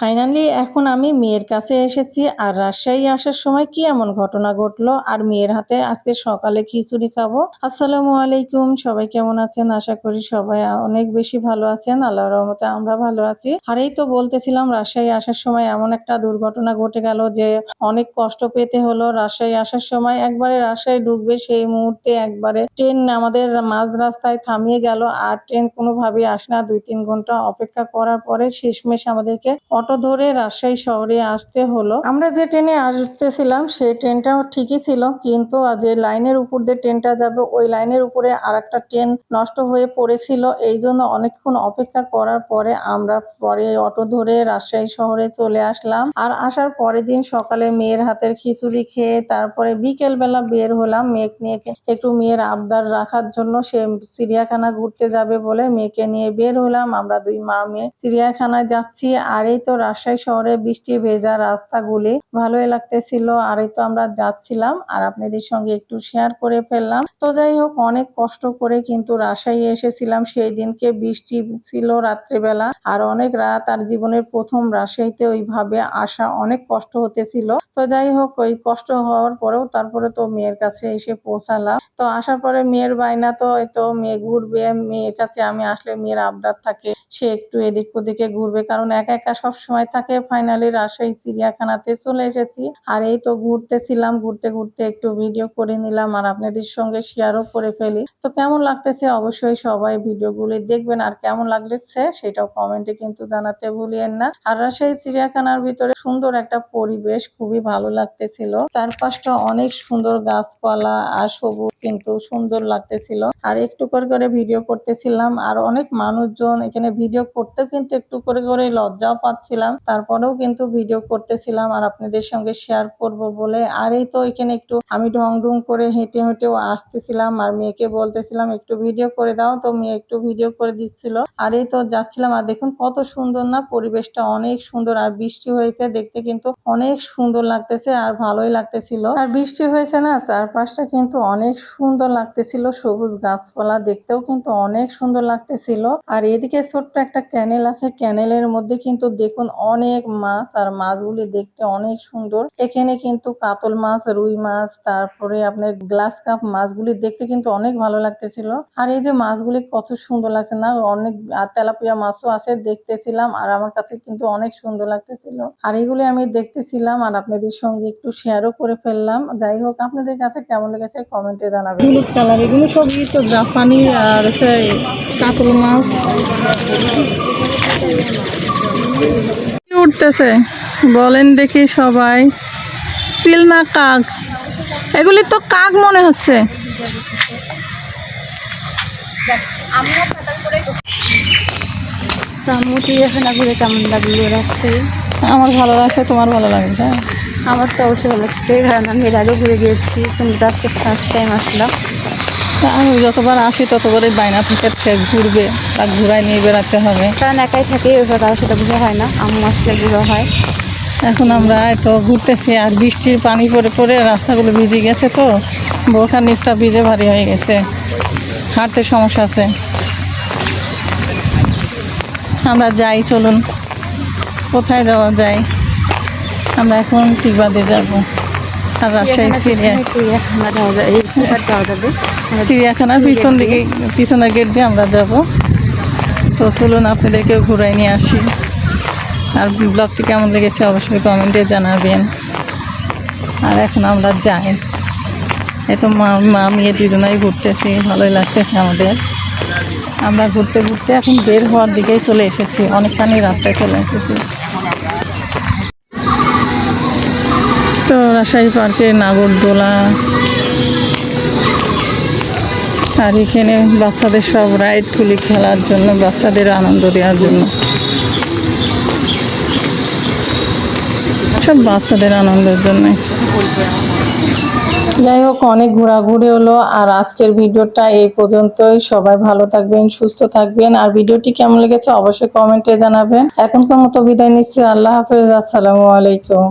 Finally এখন আমি মেয়ের কাছে এসেছি আর রাজশাহী আসার সময় কি এমন ঘটনা ঘটলো আর মেয়ের হাতে আজকে সকালে খিচুড়ি খাব। আসসালামু আলাইকুম, সবাই কেমন আছেন? আশা করি সবাই অনেক বেশি ভালো আছেন। আল্লাহ রহমতে আমরা ভালো আছি। আর এই তো বলতেছিলাম, রাজশাহী আসার সময় এমন একটা দুর্ঘটনা ঘটে গেল যে অনেক কষ্ট পেতে হলো। রাজশাহী আসার সময় একবারে রাজশাহী ঢুকবে সেই মুহূর্তে একবারে ট্রেন আমাদের মাঝ রাস্তায় থামিয়ে গেল আর ট্রেন কোনোভাবেই আসে না। দুই তিন ঘণ্টা অপেক্ষা করার পরে শেষমেশ আমাদেরকে অটো ধরে রাজশাহী শহরে আসতে হলো। আমরা যে ট্রেনে আসতেছিলাম, সেই ট্রেনটাও ঠিকই ছিল, কিন্তু যে লাইনের উপর দিয়ে ট্রেনটা যাবে, ওই লাইনের উপরে আর একটা ট্রেন নষ্ট হয়ে পড়েছিল। এই জন্য অনেকক্ষণ অপেক্ষা করার পরে আমরা পরে অটো ধরে রাজশাহী শহরে চলে আসলাম। আর আসার পরের দিন সকালে মেয়ের হাতের খিচুড়ি খেয়ে তারপরে বিকেল বেলা বের হলাম মেয়েকে নিয়ে। একটু মেয়ের আবদার রাখার জন্য সে চিড়িয়াখানা ঘুরতে যাবে বলে মেয়েকে নিয়ে বের হলাম। আমরা দুই মা মেয়ে চিড়িয়াখানায় যাচ্ছি। আর এই তো রাজশাহী শহরে বৃষ্টি ভেজা রাস্তাগুলি ভালোই লাগতেছিল আর এই তো আমরা যাচ্ছিলাম আর আপনাদের সঙ্গে একটু শেয়ার করে ফেললাম। তো যাই হোক, অনেক কষ্ট করে কিন্তু রাজশাহী এসেছিলাম সেই দিনকে। বৃষ্টি ছিল রাত্রেবেলা আর অনেক রাত আর জীবনের প্রথম রাজশাহীতে ওইভাবে আসা অনেক কষ্ট হতেছিল। তো যাই হোক, ওই কষ্ট হওয়ার পরেও তারপরে তো মেয়ের কাছে এসে পৌঁছালাম। তো আসার পরে মেয়ের বাইনা তো তো মেয়ে ঘুরবে, মেয়ের কাছে আমি আসলে মেয়ের আবদার থাকে। সে একটু এদিক ওদিকে ঘুরবে, কারণ একা একা সব সময় থাকে। ফাইনালি রাজশাহী চিড়িয়াখানাতে চলে এসেছি। আর এই তো ঘুরতেছিলাম, ঘুরতে ঘুরতে একটু ভিডিও করে নিলাম আর আপনাদের সঙ্গে শেয়ারও করে ফেলি। তো কেমন লাগতেছে? অবশ্যই সবাই ভিডিওগুলি দেখবেন আর কেমন লাগতেছে সেটাও কমেন্টে কিন্তু জানাতে ভুলিয়েন না। আর রাজশাহী চিড়িয়াখানার ভিতরে সুন্দর একটা পরিবেশ, খুবই ভালো লাগতেছিল। চারপাশটা অনেক সুন্দর গাছপালা আর সবুজ কিন্তু সুন্দর লাগতেছিল। আর একটু করে করে ভিডিও করতেছিলাম। আর অনেক মানুষজন এখানে ভিডিও করতেও কিন্তু একটু করে করে লজ্জাও পাচ্ছিলাম। তারপরেও কিন্তু ভিডিও করতেছিলাম আর আপনাদের সঙ্গে শেয়ার করব বলে। আর এই তো এখানে একটু আমি ঢং ঢং করে হেঁটে হেঁটেও আসতেছিলাম। আর মেয়েকে বলতেছিলাম, একটু ভিডিও করে দাও। তো মেয়ে একটু ভিডিও করে দিচ্ছিল। আর এই তো যাচ্ছিলাম। আর দেখুন কত সুন্দর না পরিবেশটা অনেক সুন্দর। আর বৃষ্টি হয়েছে, দেখতে কিন্তু অনেক সুন্দর লাগতেছে আর ভালোই লাগতেছিল। আর বৃষ্টি হয়েছে না, চারপাশটা কিন্তু অনেক সুন্দর লাগতেছিল সবুজ গাছপালা, দেখতেও কিন্তু অনেক সুন্দর লাগতেছিল। আর এদিকে ছোট্ট একটা ক্যানেল আছে, ক্যানেলের মধ্যে কিন্তু দেখুন অনেক মাছ আর মাছগুলি দেখতে অনেক সুন্দর। এখানে কিন্তু কাতল মাছ, রুই মাছ, তারপরে আপনার গ্লাস কাপ মাছগুলি দেখতে কিন্তু অনেক ভালো লাগতেছিল। আর এই যে মাছগুলি কত সুন্দর লাগছে না, অনেক তেলাপিয়া মাছও আছে, দেখতেছিলাম আর আমার কাছে কিন্তু অনেক সুন্দর লাগতেছিল। আর এগুলি আমি দেখতেছিলাম আর আপনাদের সঙ্গে একটু শেয়ারও করে ফেললাম। যাই হোক, আপনাদের কাছে কেমন লেগেছে কমেন্টে জানাবেন। হলুদ কালার এগুলো সবই তো জাপানি আর কাতল মাছ। উঠতেছে? বলেন দেখি সবাই। চিল না কাক এগুলি তো কাক মনে হচ্ছে। ঘুরে কেমন লাগল রাজশাহী আমার ভালো লাগছে তোমার ভালো লাগছে আমার তো অবশ্যই ভালো লাগছে কারণ আমি এর আগেও ঘুরে গিয়েছি কিন্তু আজকে ফার্স্ট টাইম আসলাম। আমি যতবার আসি ততবারই বাইনা থেকে সে ঘুরবে আর ঘুরাই নিয়ে বেড়াতে হবে। কারণ একাই থাকে কারোর সাথে ঘুরে হয় না আম্মু আসলে ঘুরে হয়। এখন আমরা তো ঘুরতেছি আর বৃষ্টির পানি পড়ে পড়ে রাস্তাগুলো ভিজে গেছে তো বোরখার নিচটা ভিজে ভারী হয়ে গেছে। হাঁটতে সমস্যা আছে। আমরা যাই চলুন। কোথায় যাওয়া যায়? আমরা এখন টিকবাদে যাব। আর রাজশাহী চিড়িয়া চিড়িয়াখানা যাওয়া যাবে এই এবার যাওয়া যাবে? চিড়িয়াখানার পিছন দিকে। পিছনের গেট দিয়ে আমরা যাব। তো চলুন আপনাদেরকে ঘুরাই নিয়ে আসি। আর ব্লগটি কেমন লেগেছে অবশ্যই কমেন্টে জানাবেন। আর এখন আমরা যাই। এই তো মা মা মেয়ে দুজনাই ঘুরতেছি ভালোই লাগতেছে আমাদের। আমরা ঘুরতে ঘুরতে এখন বের হওয়ার দিকেই চলে এসেছি। অনেকখানি রাস্তায় চলে এসেছি। রাজশাহী পার্কে, নাগরদোলা। আর এখানে বাচ্চাদের সব রাইড রাইডগুলি খেলার জন্য, বাচ্চাদের আনন্দ দেওয়ার জন্য। সব বাচ্চাদের আনন্দের জন্য। যাই হোক, অনেক ঘোরাঘুরি হলো, আর আজকের ভিডিওটা এই পর্যন্তই। সবাই ভালো থাকবেন, সুস্থ থাকবেন, আর ভিডিওটি কেমন লেগেছে অবশ্যই কমেন্টে জানাবেন। এখনকার মতো বিদায় নিচ্ছি, আল্লাহ হাফেজ, আসসালামু আলাইকুম।